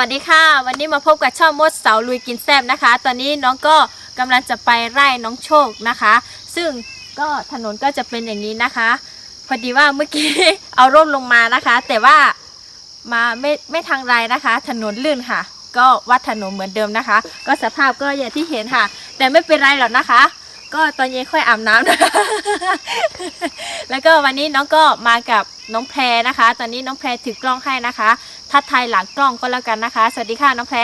สวัสดีค่ะ วันนี้มาพบกับช่องมดเสาลุยกินแซบนะคะ ตอนนี้น้องก็กำลังจะไปไร่น้องโชคนะคะ ซึ่งก็ถนนก็จะเป็นอย่างนี้นะคะ พอดีว่าเมื่อกี้เอาร่มลงมานะคะ แต่ว่ามาไม่ไม่ทางไรนะคะ ถนนลื่นค่ะ ก็วัดถนนเหมือนเดิมนะคะ ก็สภาพก็อย่างที่เห็นค่ะ แต่ไม่เป็นไรหรอกนะคะ ก็ตอนเย็นค่อยอาบน้ำนะคะแล้วก็วันนี้น้องก็มากับน้องแพรนะคะ ตอนนี้น้องแพรถือกล้องให้นะคะ ทัดทายหลังกล้องก็แล้วกันนะคะ สวัสดีค่ะน้องแพร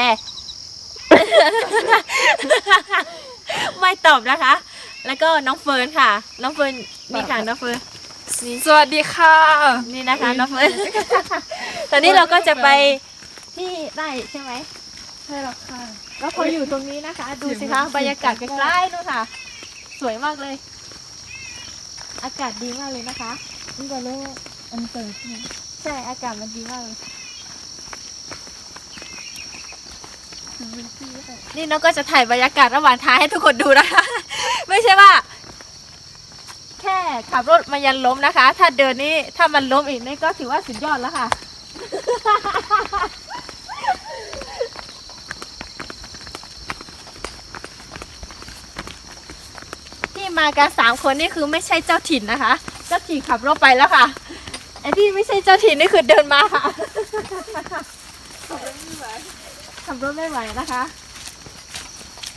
ไม่ตอบนะคะ แล้วก็น้องเฟิร์นค่ะ น้องเฟิร์นนี่ค่ะน้องเฟิร์นนี่สวัสดีค่ะ นี่นะคะน้องเฟิร์น ตอนนี้เราก็จะไปที่ไร่ใช่ไหมใช่แล้วค่ะก็พออยู่ตรงนี้นะคะ ดูสิคะบรรยากาศใกล้ๆนู่นค่ะส วยมากเลย อากาศดีมากเลยนะคะนี่ก็เรียกว่าอันเปิดนี่ใช่อากาศมันดีมากเลยคือวินที่แบบนี่น้องก็จะถ่ายบรรยากาศระหว่างทางให้ทุกคนดูนะคะ ไม่ใช่ว่า แค่ขับรถมายันล้มนะคะ ถ้าเดินนี่ถ้ามันล้มอีกนี่ก็ถือว่าสุดยอดแล้วค่ะ มากันสามคนนี่คือไม่ใช่เจ้าถิ่นนะคะ เจ้าถิ่นขับรถไปแล้วค่ะไอ้ที่ไม่ใช่เจ้าถิ่นนี่คือเดินมาค่ะขับรถไม่ไหวนะคะ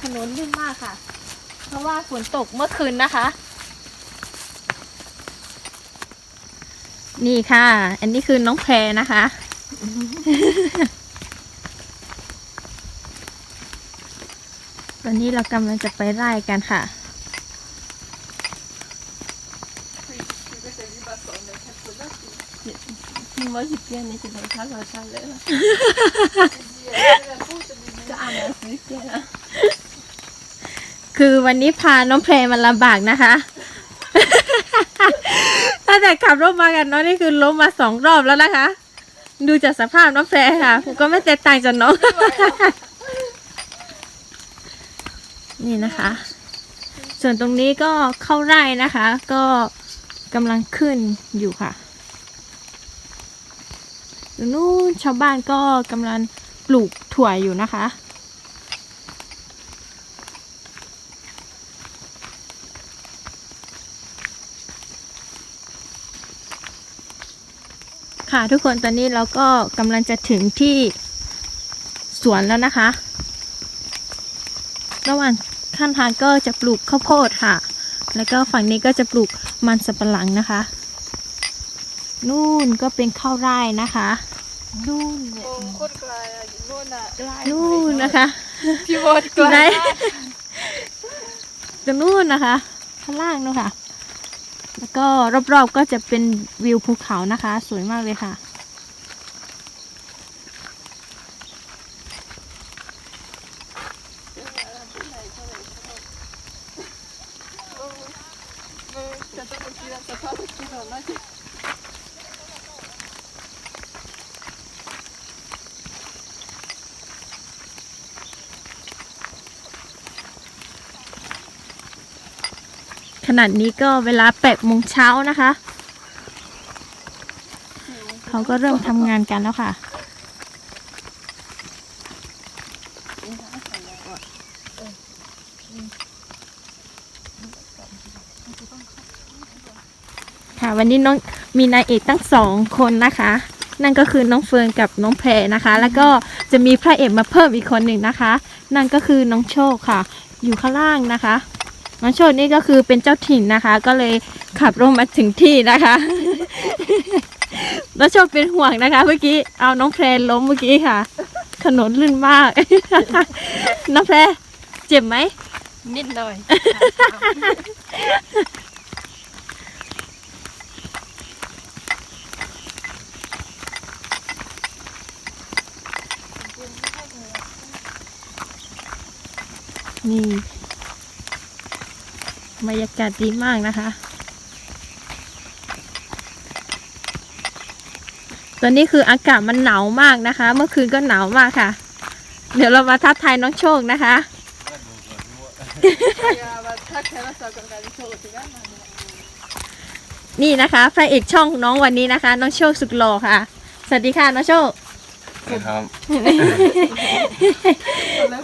ถนนลื่นมากค่ะ เพราะว่าฝนตกเมื่อคืนนะคะ นี่ค่ะ อันนี้คือน้องแพรนะคะ วันนี้เรากำลังจะไปไล่กันค่ะ มีว่สิบเดือนนี้จะเป็นข้าวเราชันเลยนะจะอ่านหนังสือเกี่ยนะคือวันนี้พาน้องแพรมันลำบากนะคะ ตั้งแต่ขับรถมากันน้องนี่คือล้มมาสองรอบแล้วนะคะ ดูจากสภาพน้องแพรค่ะผมก็ไม่แตกต่างจากน้อง นี่นะคะ ส่วนตรงนี้ก็เข้าไร่นะคะ ก็กำลังขึ้นอยู่ค่ะ นู้นชาวบ้านก็กำลังปลูกถั่วอยู่นะคะ ค่ะทุกคนตอนนี้เราก็กำลังจะถึงที่สวนแล้วนะคะ ระหว่างข้างทางก็จะปลูกข้าวโพดค่ะ แล้วก็ฝั่งนี้ก็จะปลูกมันสับปะหลังนะคะ นู่นก็เป็นข้าวไร่นะคะ นู่นเนี่ย โอ้โคตรไกลอะอยู่โน่นอะนู่นนะคะพี่โบดอไกลยู่ไหนมากตรงนู่นนะคะ ข้างล่างนู่นค่ะ แล้วก็รอบๆก็จะเป็นวิวภูเขานะคะ สวยมากเลยค่ะจะต้องไปที่ร้านสภาพที่เราน่าจะ ขนาดนี้ก็เวลาแปดโมงเช้านะคะ เขาก็เริ่มทำงานกันแล้วค่ะ ค่ะวันนี้น้องมีนายเอกตั้งสองคนนะคะ นั่นก็คือน้องเฟิร์นกับน้องแพรนะคะ แล้วก็จะมีพระเอกมาเพิ่มอีกคนหนึ่งนะคะ นั่นก็คือน้องโชคค่ะ อยู่ข้างล่างนะคะ น้องโชคนี่ก็คือเป็นเจ้าถิ่นนะคะ ก็เลยขับรถมาถึงที่นะคะน้องโชคเป็นห่วงนะคะ เมื่อกี้เอาน้องแพรล้มเมื่อกี้ค่ะ ถนนลื่นมาก น้องแพรเจ็บไหมนิดหน่อย นี่ บรรยากาศดีมากนะคะ ตอนนี้คืออากาศมันหนาวมากนะคะ เมื่อคืนก็หนาวมากค่ะ เดี๋ยวเรามาทักทายน้องโชคนะคะถ้าแค่เราสาวกับการโชว์ถึงได้มานี่นะคะพระเอกช่องน้องวันนี้นะคะ น้องโชคสุดหล่อค่ะ สวัสดีค่ะน้องโชคครับ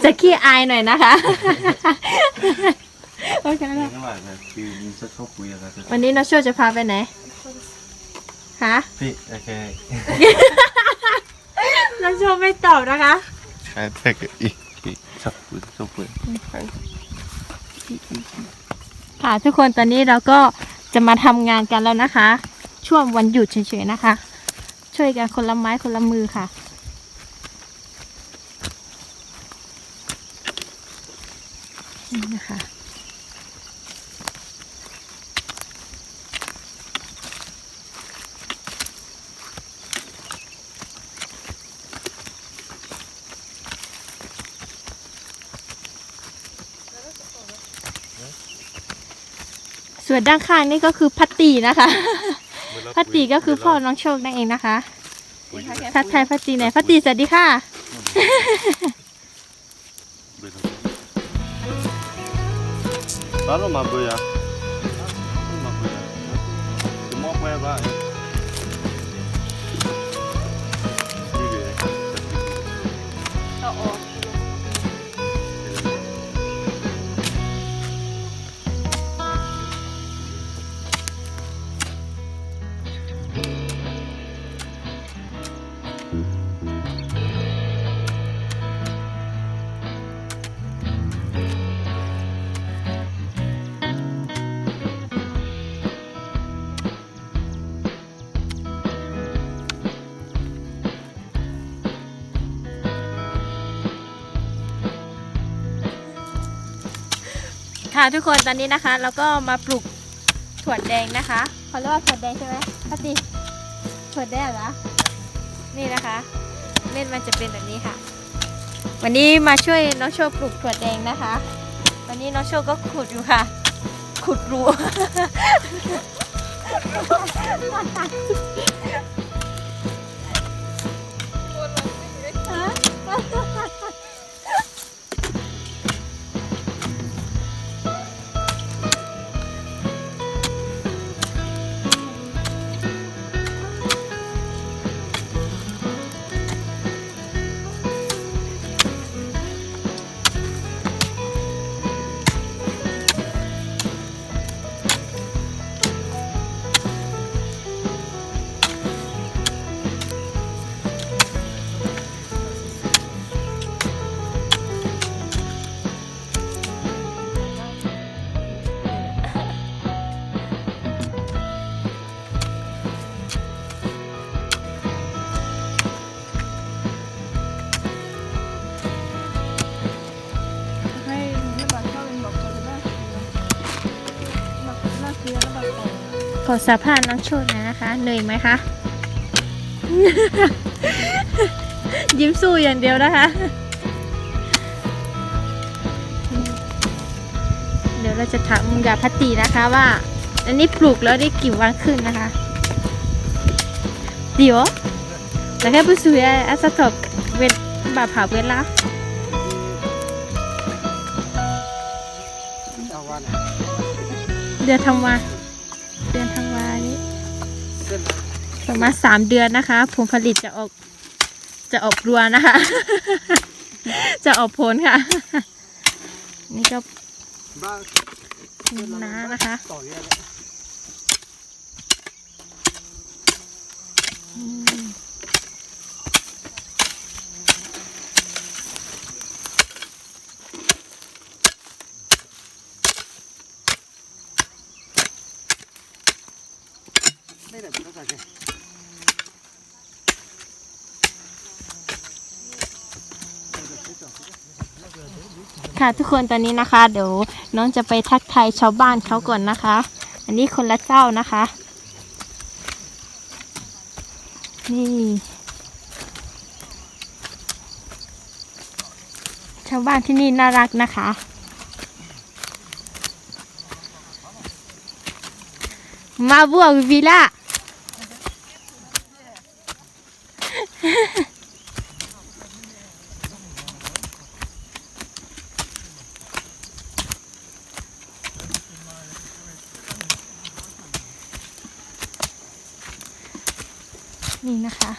จะขี้อายหน่อยนะคะ โอเค แล้วนี่ว่าแบบคือมีสักครอบคุยอะไรกันวันนี้น้องโชคจะพาไปไหนฮะพี่โอเคน้องโชคไม่ตอบนะคะใช่แต่ก็อีกอีกสักคุยสักคุยค่ะทุกคนตอนนี้เราก็จะมาทำงานกันแล้วนะคะ ช่วงวันหยุดเฉยๆนะคะ ช่วยกันคนละไม้คนละมือค่ะ ส่วนด้านข้างนี่ก็คือพัตตีนะคะ พัตตีก็คือพ่อน้องโชคนั่นเองนะคะทักทายพัตตีหน่อยพัตตีสวัสดีค่ะ Baru mabuk ya? Mabuk ya? Semua apa ya pak? Ini ค่ะทุกคนตอนนี้นะคะ เราก็มาปลูกถั่วแดงนะคะเขาเรียกว่าถั่วแดงใช่ไหมพัตตีถั่วแดงเหรอนี่นะคะ เม่นมันจะเป็นแบบนี้ค่ะ วันนี้มาช่วยน้องโชคปลูกถั่วแดงนะคะ วันนี้น้องโชคก็ขุดอยู่ค่ะ ขุดรู ขอสัมภาษณ์น้องโชคหน่อยนะคะเหนื่อยไหมคะ ยิ้มสู้อย่างเดียวนะคะ เดี๋ยวเราจะถามกับพัตตีนะคะว่า อันนี้ปลูกแล้วได้กี่วันขึ้นนะคะเดี๋ยวแล้วแค่ไปซื้ออาสตอกเวนบาผาเวลาเดือนธันวา ประมาณสามเดือนนะคะ ผลผลิตจะออกจะออกรัวนะคะ จะออกผลค่ะ นี่ก็น้านะคะอืม ค่ะทุกคนตอนนี้นะคะ เดี๋ยวน้องจะไปทักทายชาวบ้านเขาก่อนนะคะ อันนี้คนละเจ้านะคะ นี่ ชาวบ้านที่นี่น่ารักนะคะ มาบัววิล่า นี่นะคะ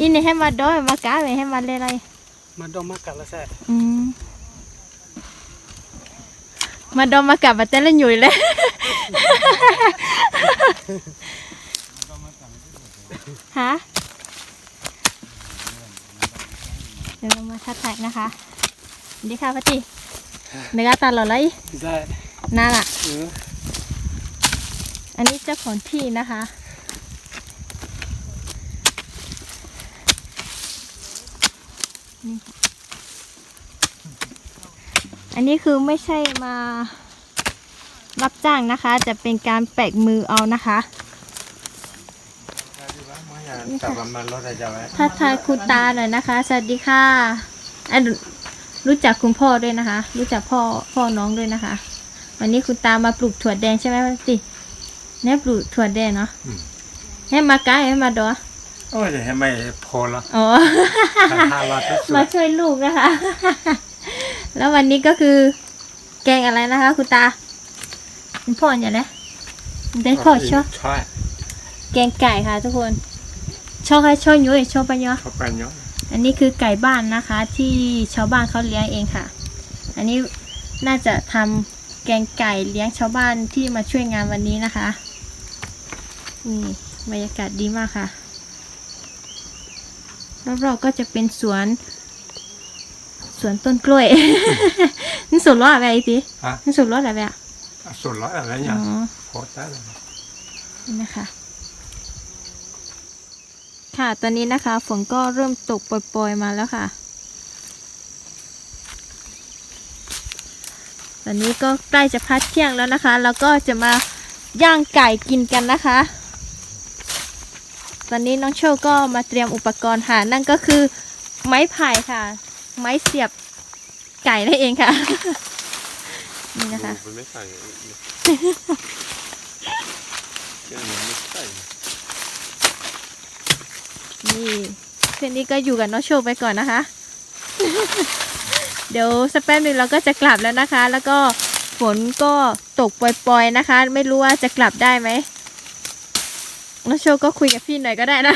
อินนี่ให้มาดอยมากาไปให้มาเลยอะไรมาดอมมากัดละแซ่อืมมาดอมมากลับมาเต้นเล่นอยู่เลยฮะเดี๋ยวเรามาทักทายนะคะสวัสดีค่ะพัตติเนื้อตาหล่อเลยใช่น่าล่ะเอออันนี้เจ้าของที่นะคะนี่ค่ะอันนี้คือไม่ใช่มารับจ้างนะคะแต่เป็นการแปะมือเอานะคะแต่ว่ามันรถอะไรจะไว้ทักทายคุณตาหน่อยนะคะ สวัสดีค่ะอันรู้จักคุณพ่อด้วยนะคะ รู้จักพ่อพ่อน้องด้วยนะคะ วันนี้คุณตามาปลูกถั่วแดงใช่ไหมพัต ติเนี่ยปลูกถั่วแดงเนาะให้มากายให้มาดอโอ้ยจะให้ไม่พอละอ๋อห้าร้อยที่สุดมาช่วยลูกนะคะ แล้ววันนี้ก็คือ แกงอะไรนะคะคุณตาคุณพ่ออย่าเลยได้พ่อชอบใช่แกงไก่ค่ะ ทุกคน ชอบให้ชอบยุ้ยชอบปะเนาะชอบไปเนาะอันนี้คือไก่บ้านนะคะ ที่ชาวบ้านเขาเลี้ยงเองค่ะ อันนี้น่าจะทำแกงไก่เลี้ยงชาวบ้านที่มาช่วยงานวันนี้นะคะ นี่บรรยากาศดีมากค่ะ รอบๆก็จะเป็นสวน สวนต้นกล้วยนี่สวนรอดอะไรอีทีฮะนี่สวนรอดอะไรอะสุดร้อยอะไรอ๋เนี่ยอโคตรได้เลยนี่นะคะ ค่ะตอนนี้นะคะ ฝนก็เริ่มตกปล่อยๆมาแล้วค่ะ ตอนนี้ก็ใกล้จะพักเที่ยงแล้วนะคะ แล้วก็จะมาย่างไก่กินกันนะคะ ตอนนี้น้องโชคก็มาเตรียมอุปกรณ์ค่ะ นั่นก็คือไม้ไผ่ค่ะ ไม้เสียบไก่นั่นเองค่ะ นี่นะคะมันไม่ใส่เชื่อมันไม่ใส่นี่คืนนี้ก็อยู่กับน้องโชคไปก่อนนะคะ เดี๋ยวสักแป๊บหนึงเราก็จะกลับแล้วนะคะ แล้วก็ฝนก็ตกปล่อยๆนะคะ ไม่รู้ว่าจะกลับได้ไหม น้องโชก็คุยกับพี่หน่อยก็ได้นะ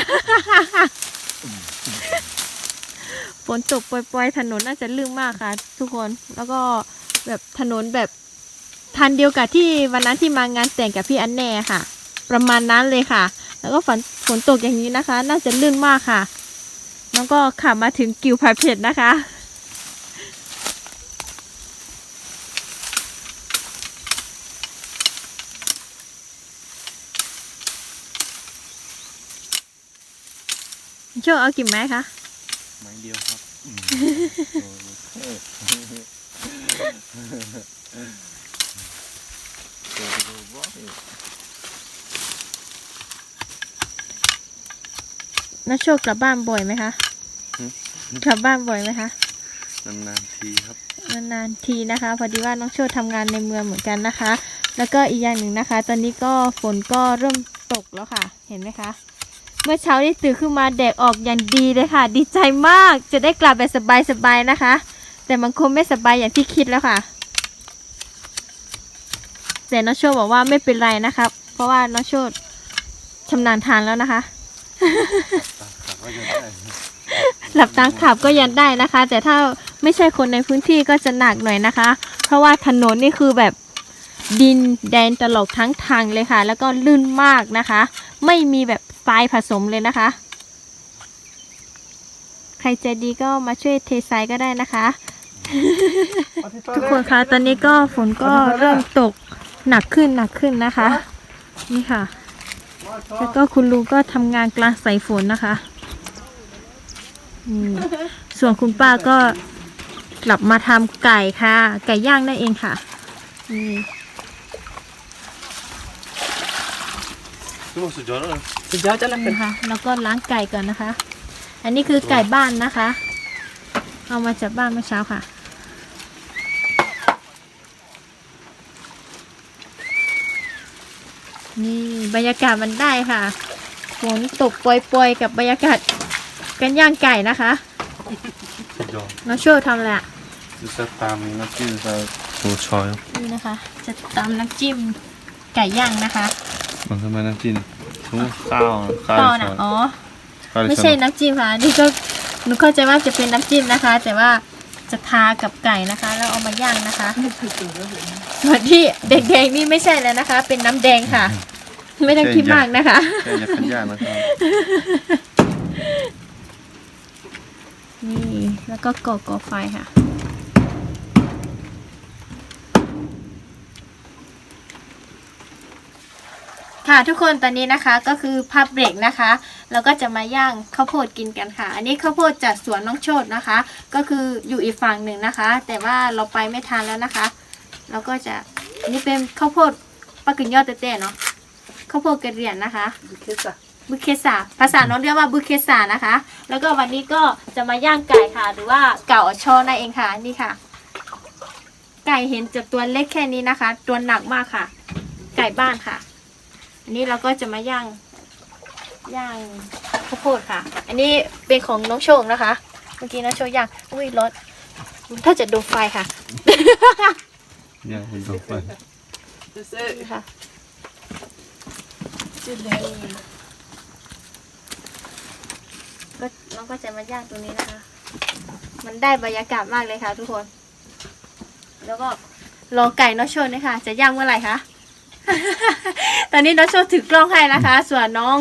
ฝนตกปล่อยๆ ถนนน่าจะลื่นมากค่ะ ทุกคน แล้วก็แบบถนนแบบทันเดียวกับที่วันนั้นที่มางานแต่งกับพี่อันแน่ค่ะ ประมาณนั้นเลยค่ะ แล้วก็ฝนฝนตกอย่างนี้นะคะ น่าจะลื่นมากค่ะ แล้วก็ขับมาถึงกิวผาเผ็ดนะคะ โชคเอากี่ไม้คะ ไม้เดียวครับแล้วโชคกลับบ้านบ่อยไหมคะ กลับบ้านบ่อยไหมคะ นานๆทีครับ นานๆทีนะคะ พอดีว่าน้องโชคทำงานในเมืองเหมือนกันนะคะ แล้วก็อีกอย่างหนึ่งนะคะ ตอนนี้ก็ฝนก็เริ่มตกแล้วค่ะ เห็นไหมคะ เมื่อเช้าที่ตื่นขึ้นมาแดดออกอย่างดีเลยค่ะ ดีใจมากจะได้กลับแบบสบายๆนะคะ แต่มันคงไม่สบายอย่างที่คิดแล้วค่ะ แต่น้องโชคบอกว่าไม่เป็นไรนะครับ เพราะว่าน้องโชคชำนาญทางแล้วนะคะ หลับตาขับก็ยังได้นะคะ แต่ถ้าไม่ใช่คนในพื้นที่ก็จะหนักหน่อยนะคะ เพราะว่าถนนนี่คือแบบดินแดนตลอดทั้งทางเลยค่ะ แล้วก็ลื่นมากนะคะ ไม่มีแบบ ทรายผสมเลยนะคะ ใครใจดีก็มาช่วยเททรายก็ได้นะคะ ทุกคนคะตอนนี้ก็ฝนก็เริ่มตกหนักขึ้นหนักขึ้นนะคะ นี่ค่ะ แล้วก็คุณลุงก็ทำงานกลางสายฝนนะคะส่วนคุณป้าก็กลับมาทำไก่ค่ะ ไก่ย่างนั่นเองค่ะนี่ทุกคน สุดยอดเลยสุดยอดจะละเป็นี่นค่ะแล้วก็ล้างไก่ก่อนนะคะ อันนี้คือไก่บ้านนะคะ เอามาจากบ้านเมื่อเช้าค่ะ นี่บรรยากาศมันได้ค่ะฝนตกปล่อยๆ กับบรรยากาศกันย่างไก่นะคะสุดยอดน้องโช่วยทำอะไรอะจะตามน้ำจิ้มจะหัวชอยนี่นะคะ จะตำน้ำจิ้มไก่ย่างนะคะมันทำไมน้ำจิ้ม ทุ่งข้าวข้าวต่อชนะอยอ๋อ ไม่ใช่น้ำจิ้มค่ะอันนี่ก็หนูเข้าใจว่าจะเป็นน้ำจิ้มนะคะ แต่ว่าจะทากับไก่นะคะ แล้วเอามาย่างนะคะส่วนที่แดงๆนี่ไม่ใช่แล้วนะคะ เป็นน้ำแดงค่ะ ไม่ต้องคิดมากนะคะแค่จะขันยานะครับนี่แล้วก็ก่อก่อไฟค่ะ ค่ะทุกคนตอนนี้นะคะก็คือพับเบรกนะคะเราก็จะมาย่างข้าวโพดกินกันค่ะ อันนี้ข้าวโพดจากสวนน้องโชดนะคะ ก็คืออยู่อีกฝั่งหนึ่งนะคะ แต่ว่าเราไปไม่ทันแล้วนะคะเราก็จะอันนี้เป็นข้าวโพดปลากึ่งยอดเต้ๆเนาะข้าวโพดกระเหรียนนะคะบุเคสาภาษาน้องเรียกว่าบุเคสานะคะ แล้วก็วันนี้ก็จะมาย่างไก่ค่ะ หรือว่าเก่าอชอนั่นเองค่ะนี่ค่ะ ไก่เห็นจากตัวเล็กแค่นี้นะคะ ตัวหนักมากค่ะ ไก่บ้านค่ะ อันนี้เราก็จะมาย่างย่างข้าวโพดค่ะ อันนี้เป็นของน้องโชคนะคะ เมื่อกี้น้องโชคย่าง อุ้ยรถถ้าจะดูไฟค่ะยาคุณดูไปค่ะก็น้องก็จะมาย่างตรงนี้นะคะ มันได้บรรยากาศมากเลยค่ะ ทุกคน แล้วก็รอไก่น้องโชนนะคะจะย่างเมื่อไหร่คะ ตอนนี้น้องโชนถือกล้องให้นะคะ ส่วนน้อง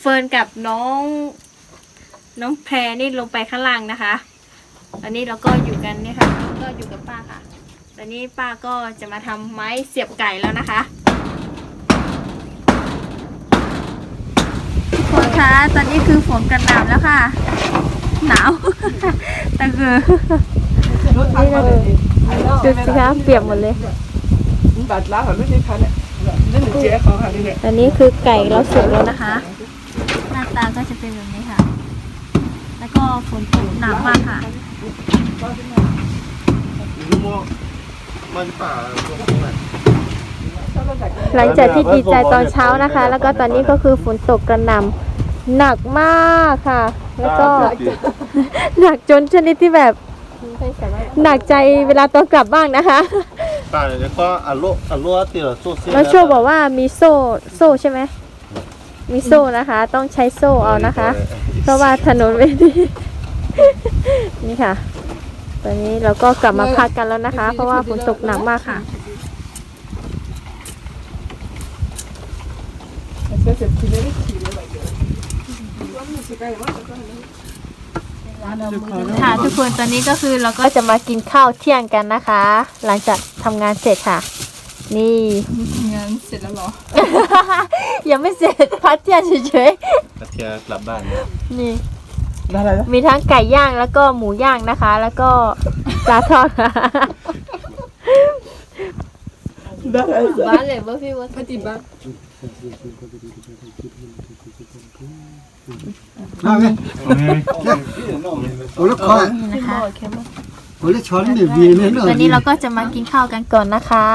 เฟิร์นกับน้อง น้องแพรนี่ลงไปข้างล่างนะคะ ตอนนี้เราก็อยู่กันเนี่ยค่ะ ก็อยู่กับป้าค่ะ ตอนนี้ป้าก็จะมาทำไม้เสียบไก่แล้วนะคะทุกคนคะตอนนี้คือฝนกระหน่ำแล้วค่ะ หนาว แต่คือนี่เราดูสิคะเปียกหมดเลยบัตรล้าของลูกนี่คันเนี่ยนี่หนูเจ๊เขาค่ะนี่เนี่ยต อนนี้คือไก่เราสุกแล้วนะคะ หน้าตาก็จะเป็นแบบนี้ค่ะ แล้วก็ฝนตกหนักมากค่ะรู้มั้มันป่าตรงไหนหลังจากที่ดีใจตอนเช้านะคะ แล้วก็ตอนนี้ก็คือฝนตกกระหน่ำหนักมากค่ะ แล้วก็หนักจนชนิดที่แบบหนักใจเวลาตอนกลับบ้างนะคะ ป่าแล้วก็อโลอโลตีละโซเซียแล้วโชว์บอกว่ามีโซ่โซ่ใช่ไหมมีโซ่นะคะ ต้องใช้โซ่เอานะคะ เพราะว่าถนนไม่ดี นี่ค่ะ ตอนนี้เราก็กลับมาพักกันแล้วนะคะ เพราะว่าฝนตกหนักมากค่ะเสร็จเสร็จทีนี้ทีนี้อะไรเยอะว่ามีสิไก่ว่าก็ค่ะทุกคนตอนนี้ก็คือเราก็จะมากินข้าวเที่ยงกันนะคะ หลังจาก ทำงานเสร็จค่ะ นี่ งานเสร็จแล้วหรอ ยังไม่เสร็จพัทยาเฉยๆพัทยากลับบ้านนี่นี่ ได้อะไรนะมีทั้งไก่ย่างแล้วก็หมูย่างนะคะ แล้วก็ปลาทอด ได้อะไรบ้านเลยบ่พี่ว่าปฏิบัติเอาไงเอาไงเอาแล้วคอยนี่นะคะ แค่ว่า 원래 저런데 위에는 ตอนนี้เราก็จะมากินข้าวกันก่อนนะคะ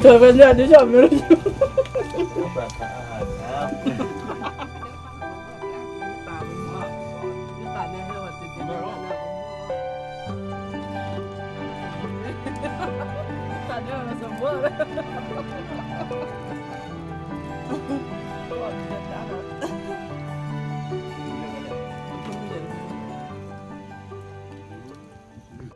เธอเป็นเรื่องที่ชอบไม่รู้